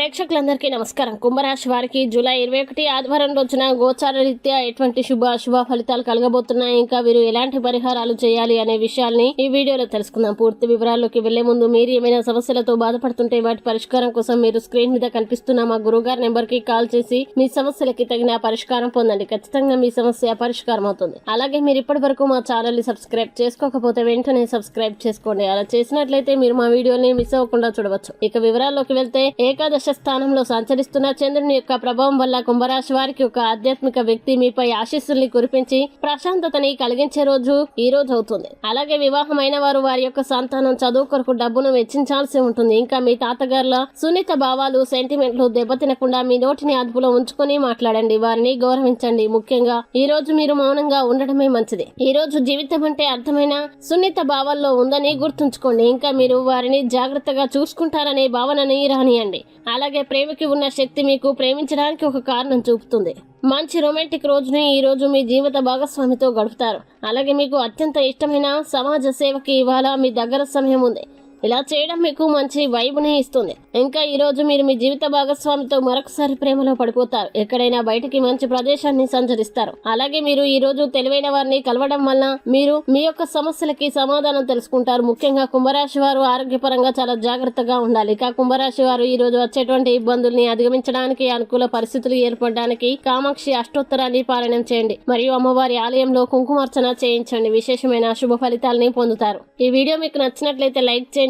ప్రేక్షకులందరికీ నమస్కారం. కుంభరాశి వారికి జూలై ఇరవై ఒకటి ఆదివారం రోజున గోచార రీత్యా ఎటువంటి శుభ అశుభ ఫలితాలు కలగబోతున్నాయి? ఇంకా వీరు ఎలాంటి పరిహారాలు చేయాలి అనే విషయాల్ని ఈ వీడియోలో తెలుసుకుందాం. పూర్తి వివరాల్లోకి వెళ్ళే ముందు మీరు ఏమైనా సమస్యలతో బాధపడుతుంటే వాటి పరిష్కారం కోసం మీరు స్క్రీన్ మీద కనిపిస్తున్న మా గురుగారి నెంబర్కి కాల్ చేసి మీ సమస్యలకి తగిన పరిష్కారం పొందండి. ఖచ్చితంగా మీ సమస్య పరిష్కారం అవుతుంది. అలాగే మీరు ఇప్పటి వరకు మా ఛానల్ని సబ్స్క్రైబ్ చేసుకోకపోతే వెంటనే సబ్స్క్రైబ్ చేసుకోండి. అలా చేసినట్లయితే మీరు మా వీడియోని మిస్ అవ్వకుండా చూడవచ్చు. ఇక వివరాల్లోకి వెళ్తే ఏకాదశ స్థానంలో సంచరిస్తున్న చంద్రుని యొక్క ప్రభావం వల్ల కుంభరాశి వారికి ఒక ఆధ్యాత్మిక వ్యక్తి మీపై ఆశీస్సుల్ని కురిపించి ప్రశాంతతని కలిగించే రోజు ఈ రోజు అవుతుంది. అలాగే వివాహమైన వారు వారి యొక్క సంతానం చదువు కొరకు డబ్బును వెచ్చించాల్సి ఉంటుంది. ఇంకా మీ తాతగారుల సున్నిత భావాలు సెంటిమెంట్లు దెబ్బతినకుండా మీ నోటిని అదుపులో ఉంచుకొని మాట్లాడండి. వారిని గౌరవించండి. ముఖ్యంగా ఈ రోజు మీరు మౌనంగా ఉండడమే మంచిది. ఈ రోజు జీవితం అంటే అర్థమైన సున్నిత భావాల్లో ఉందని గుర్తుంచుకోండి. ఇంకా మీరు వారిని జాగ్రత్తగా చూసుకుంటారనే భావనని రానియండి. అలాగే ప్రేమకి ఉన్న శక్తి మీకు ప్రేమించడానికి ఒక కారణం చూపుతుంది. మంచి రొమాంటిక్ రోజుని ఈ రోజు మీ జీవిత భాగస్వామితో గడుపుతారు. అలాగే మీకు అత్యంత ఇష్టమైన సమాజ సేవకి ఇవాళ మీ దగ్గర సమయం ఉంది. ఇలా చేయడం మీకు మంచి వైబుని ఇస్తుంది. ఇంకా ఈ రోజు మీరు మీ జీవిత భాగస్వామితో మరొకసారి ప్రేమలో పడిపోతారు. ఎక్కడైనా బయటికి మంచి ప్రదేశాన్ని సంచరిస్తారు. అలాగే మీరు ఈ రోజు తెలివైన వారిని కలవడం వల్ల మీరు మీ యొక్క సమస్యలకి సమాధానం తెలుసుకుంటారు. ముఖ్యంగా కుంభరాశి వారు ఆరోగ్యపరంగా చాలా జాగ్రత్తగా ఉండాలి. ఇక కుంభరాశి వారు ఈ రోజు వచ్చేటువంటి ఇబ్బందుల్ని అధిగమించడానికి అనుకూల పరిస్థితులు ఏర్పడడానికి కామాక్షి అష్టోత్తరాన్ని పారాయణం చేయండి. మరియు అమ్మవారి ఆలయంలో కుంకుమార్చన చేయించండి. విశేషమైన శుభ ఫలితాలని పొందుతారు. ఈ వీడియో మీకు నచ్చినట్లయితే లైక్ చేయండి.